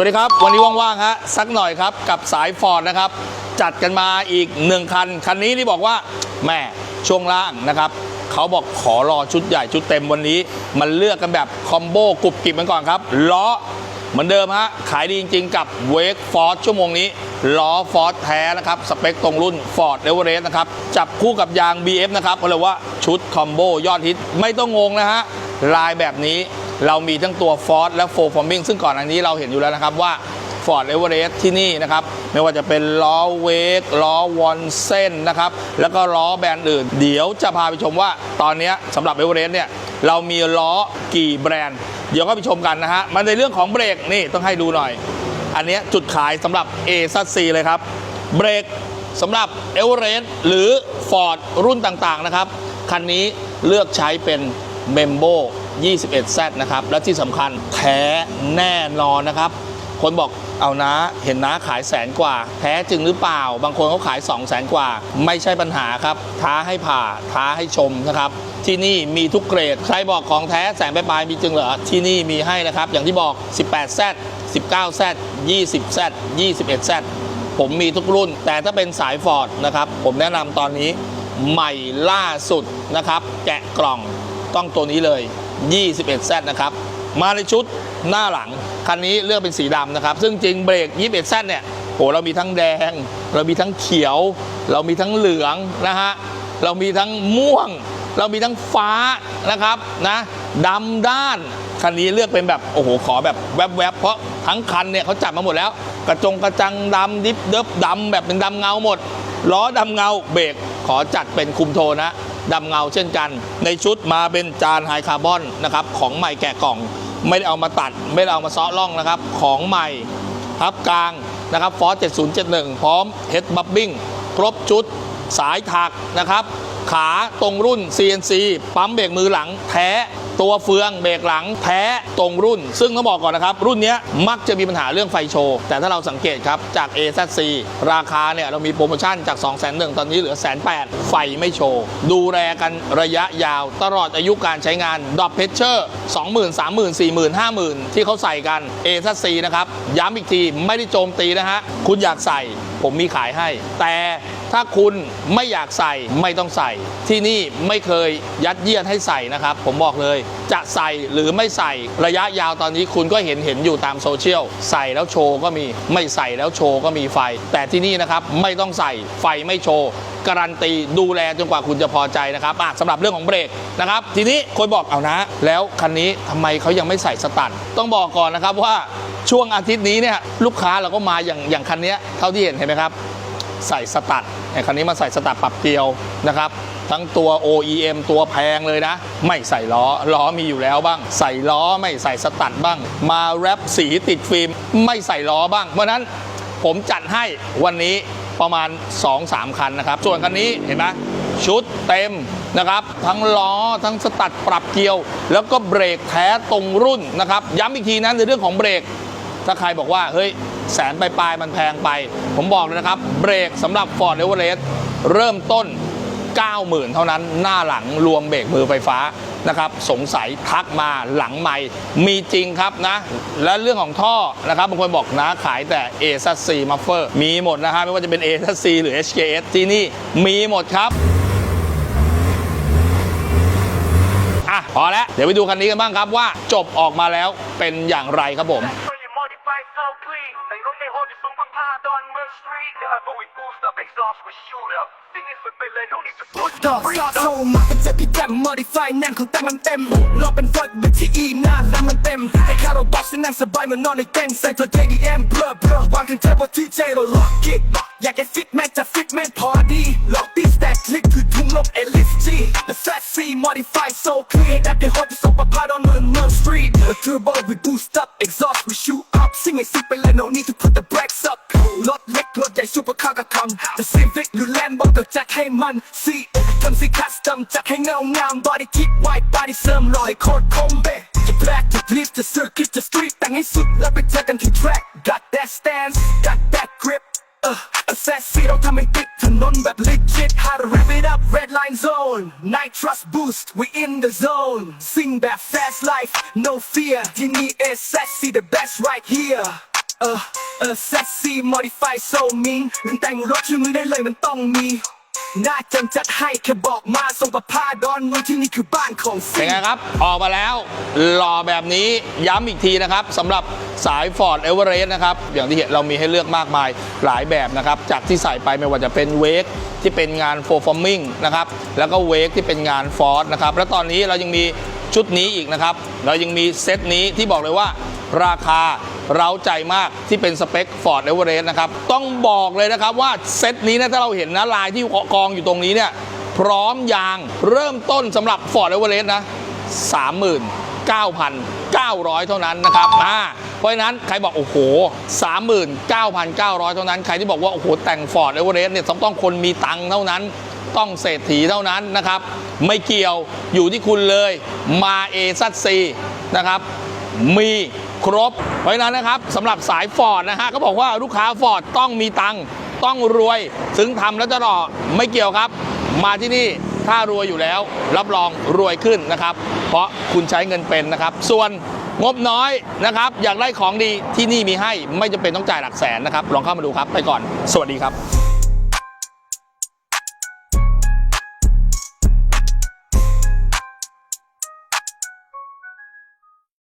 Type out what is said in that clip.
วัสดีครับ วันนี้ว่างๆฮะสักหน่อยครับกับสายฟอร์ดนะครับ จัดกันมาอีกหนึ่งคัน คันนี้ที่บอกว่าแม่ช่วงล่างนะครับเขาบอกขอรอชุดใหญ่ชุดเต็มวันนี้ มันเลือกกันแบบคอมโบกรุบกริบกันก่อนครับล้อเหมือนเดิมฮะขายดีจริงๆ กับเวกฟอร์ดชั่วโมงนี้ล้อฟอร์ดแท้นะครับสเปคตรงรุ่น Ford e v e r e s t นะครับจับคู่กับยาง BF นะครับเขาเรียกว่าชุดคอมโบยอดฮิตไม่ต้องงงนะฮะลายแบบนี้ เรามีทั้งตัว Ford และ f o r f o r m i n g ซึ่งก่อนอันนี้เราเห็นอยู่แล้วนะครับว่า Ford e v e r e s t ที่นี่นะครับ ไม่ว่าจะเป็นล้อเวกล้อวอนเส้นนะครับ แล้วก็ล้อแบรนด์อื่น เดี๋ยวจะพาไปชมว่าตอนนี้สำหรับ e v e r e s t เนี่ยเรามีล้อกี่แบรนด์ เดี๋ยวก็ไปชมกันนะฮะ มันในเรื่องของเบรกนี่ต้องให้ดูหน่อย อันนี้จุดขายสำหรับ A ซัซีเลยครับ เบรกสำหรับ e v e r e s t หรือ Ford รุ่นต่างๆนะครับ คันนี้เลือกใช้เป็น m e m b o 21Z นะครับ และที่สำคัญแท้แน่นอนนะครับ คนบอกเอานะเห็นนะขายแสนกว่า แท้จริงหรือเปล่า บางคนเขาขาย 2 0 0แสนกว่า ไม่ใช่ปัญหาครับ ท้าให้ผ่า ท้าให้ชมนะครับ ที่นี่มีทุกเกรด ใครบอกของแท้แสนปลายมีจริงเหรอ ที่นี่มีให้นะครับ อย่างที่บอก 18Z 19Z 20Z 21Z ผมมีทุกรุ่น แต่ถ้าเป็นสายฟอร์ดนะครับ ผมแนะนำตอนนี้ใหม่ล่าสุดนะครับ แกะกล่องต้องตัวนี้เลย 21Z นะครับ มาในชุดหน้าหลัง คันนี้เลือกเป็นสีดำนะครับ ซึ่งจริงเบรก 21Z เนี่ยโหเรามีทั้งแดง เรามีทั้งเขียว เรามีทั้งเหลืองนะฮะ เรามีทั้งม่วง เรามีทั้งฟ้านะครับนะดำด้าน คันนี้เลือกเป็นแบบโอ้โหขอแบบแวบๆ เพราะทั้งคันเนี่ยเขาจัดมาหมดแล้ว กระจงกระจังดำดิฟเดิบดำแบบเป็นดำเงาหมดล้อดำเงาเบรก ขอจัดเป็นคุมโทนะดำเงาเช่นกัน ในชุดมาเป็นจานไฮคาร์บอนนะครับของใหม่แกะกล่อง ไม่ได้เอามาตัด ไม่ได้เอามาซ้อล่องนะครับ ของใหม่ทับกลางนะครับฟอร์7071 พร้อมเฮดบับบิ้งครบชุดสายถักนะครับ ขาตรงรุ่น CNC ปั๊มเบรกมือหลังแท้ ตัวเฟืองเบรกหลังแท้ตรงรุ่น ซึ่งต้องบอกก่อนนะครับ รุ่นนี้มักจะมีปัญหาเรื่องไฟโชว์ แต่ถ้าเราสังเกตครับ จาก AZC ราคาเนี่ยเรามีโปรโมชั่นจาก 2 0 0 0 0 0ตอนนี้เหลือแสนแไฟไม่โชว์ ดูแลกันระยะยาว ตลอดอายุการใช้งานดอปเพชเชอร์20,000 30,000 40,000 50,000ที่เขาใส่กัน AZC นะครับย้ำอีกทีไม่ได้โจมตีนะฮะคุณอยากใส่ผมมีขายให้ แต่ ถ้าคุณไม่อยากใส่ไม่ต้องใส่ ที่นี่ไม่เคยยัดเยียดให้ใส่นะครับ ผมบอกเลย จะใส่หรือไม่ใส่ระยะยาวตอนนี้คุณก็เห็นเห็นอยู่ตามโซเชียลใส่แล้วโชว์ก็มี ไม่ใส่แล้วโชว์ก็มีไฟ แต่ที่นี่นะครับไม่ต้องใส่ไฟไม่โชว์การันตีดูแลจนกว่าคุณจะพอใจนะครับสำหรับเรื่องของเบรกนะครับ ทีนี้คนบอกเอานะ แล้วคันนี้ทำไมเขายังไม่ใส่สตันต้องบอกก่อนนะครับว่าช่วงอาทิตย์นี้เนี่ยลูกค้าเราก็มาอย่างอย่างคันนี้เท่าที่เห็นเห็นไหมครับ ใส่สตัดไอ้คันนี้มาใส่สตัดปรับเกลียวนะครับ ทั้งตัว OEM ตัวแพงเลยนะ ไม่ใส่ล้อล้อมีอยู่แล้วบ้าง ใส่ล้อไม่ใส่สตัดบ้าง มาแรปสีติดฟิล์มไม่ใส่ล้อบ้าง เพราะนั้นผมจัดให้วันนี้ประมาณ 2-3 คันนะครับ ส่วนคันนี้เห็นไหมชุดเต็มนะครับ ทั้งล้อทั้งสตัดปรับเกลียว แล้วก็เบรกแท้ตรงรุ่นนะครับ ย้ำอีกทีนะในเรื่องของเบรก ถ้าใครบอกว่าเฮ้ย แสนปลายๆมันแพงไป ผมบอกเลยนะครับ เบรกสำหรับ Ford e v e r e s t เริ่มต้น 90,000 เท่านั้นหน้าหลังรวมเบรกมือไฟฟ้านะครับสงสัยทักมาหลังไม่มีจริงครับนะ และเรื่องของท่อนะครับบางคนบอกนะขายแต่ a s c m u f f e r มีหมดนะฮะไม่ว่าจะเป็น a s c หรือ HKS ที่นี่มีหมดครับอะพอแล้วเดี๋ยวไปดูคันนี้กันบ้างครับว่าจบออกมาแล้วเป็นอย่างไรครับผม ดอกซอโซมาเป็นเจ็บพี่แต้ม modify แน่นของแต่มันเต็มรอเป็นฟลัดเป็นที่อีหน้าแล้วมันเต็มไอ้คาร์โรบ็อกซ์นั่งสบายเหมือนนอนในเต็นท์ใส่ตัว JDM เบลอเบลอวางถึงเทปที่เจเราล็อกกิ๊กอยากให้ฟิตแม่จะฟิตแม่พอดีล็อกดีสแต็กคลิกคือทุ่งลบเอลิสจีและแฟตซี modify so clean แอปได้ฮอตที่ส่งประพาด on เมืองเมือง street a turbo we boost up ซูเปอร์คาร์ก็ทำจะ Civic หรือ Lambo ก็จัดให้มันซีทำซีคัสตอมจัดให้เงางาม body keep white body เสริมรอยโคตรคมเบะจะแบล็กจะดริฟจะ circuit จะ street แต่งให้สุดแล้วไปเจอกันที่ track got that stance got that grip เออ assess ซีเราทำให้ติดถนนแบบ legit how to wrap it up red line zone night trust boost we in the zone ซิ่งแบบ fast life no fear ที่นี่ assess see the best right here เออ เออ sexy modify so mean แต่งรถช่วยมือได้เลยมันต้องมีหน้าจังจัดให้แค่บอกมาส่งประพาดอนมือที่นี่คือบ้านของซิเป็นไงครับ ออกมาแล้วหล่อแบบนี้ย้ำอีกทีนะครับสำหรับสาย Ford e v e r e s t นะครับ อย่างที่เห็นเรามีให้เลือกมากมายหลายแบบนะครับ จากที่ใส่ไปไม่ว่าจะเป็นเวกที่เป็นงาน f o r f o r m i n g นะครับ แล้วก็เวกที่เป็นงาน Ford นะครับ แล้วตอนนี้เรายังมีชุดนี้อีกนะครับ เรายังมีเซตนี้ที่บอกเลยว่าราคา เร้าใจมากที่เป็นสเปค Ford e v e r e s t นะครับ ต้องบอกเลยนะครับว่าเซตนี้นะถ้าเราเห็นนะลายที่กองอยู่ตรงนี้เนี่ยพร้อมยางเริ่มต้นสำหรับ Ford e v e r e s t นะ 39,900 เท่านั้นนะครับอ่าเพราะฉะนั้นใครบอก โอ้โห 39,900 เท่านั้น ใครที่บอกว่า โอ้โห แต่ง Ford e v e r e s t เนี่ยต้องคนมีตังค์เท่านั้นต้องเศรษฐีเท่านั้นนะครับ ไม่เกี่ยวอยู่ที่คุณเลยมาเอซัตซีนะครับ มี ครบ เพราะฉะนั้นนะครับสำหรับสายฟอร์ดนะฮะก็บอกว่าลูกค้าฟอร์ดต้องมีตังต้องรวยถึงทำแล้วจะหล่อไม่เกี่ยวครับ มาที่นี่ถ้ารวยอยู่แล้ว รับรองรวยขึ้นนะครับ เพราะคุณใช้เงินเป็นนะครับ ส่วนงบน้อยนะครับ อยากได้ของดีที่นี่มีให้ไม่จำเป็นต้องจ่ายหลักแสนนะครับ ลองเข้ามาดูครับ ไปก่อน สวัสดีครับ